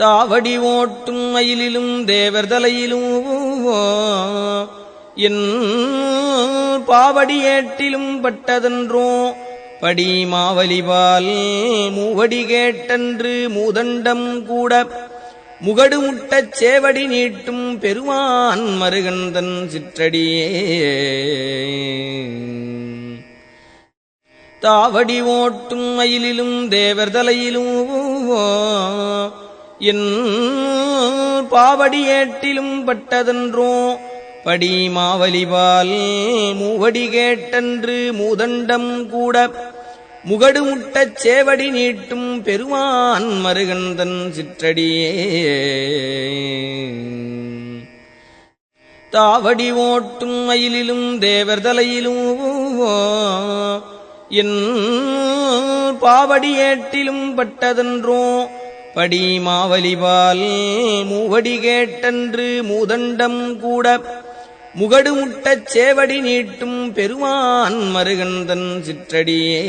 தாவடி ஓட்டும் மயிலிலும் தேவர் தலையிலும் என் பாவடி ஏட்டிலும் பட்டதென்றோ. படி மாவலிபால் மூவடி கேட்டன்று மூதண்டம் கூட. முகடு முட்டச் சேவடி நீட்டும் பெருமான் மருகந்தன் சிற்றடியே. தாவடி ஓட்டும் மயிலிலும் தேவர் தலையிலும் என் பாவடியேட்டிலும் பட்டதன்றோ படி மாவலிவால் மூவடி கேட்டன்று மூதண்டம் கூட முகடு முட்டச் சேவடி நீட்டும் பெருமான் மருகந்தன் சிற்றடியே. தாவடி ஓட்டும் மயிலிலும் தேவர் தலையிலும் என் பாவடியேட்டிலும் பட்டதன்றோ படி மாவலிபால் மூவடி கேட்டன்று மூதண்டம் கூட. முகடு முட்டச் சேவடி நீட்டும் பெருமான் மருகந்தன் சிற்றடியே.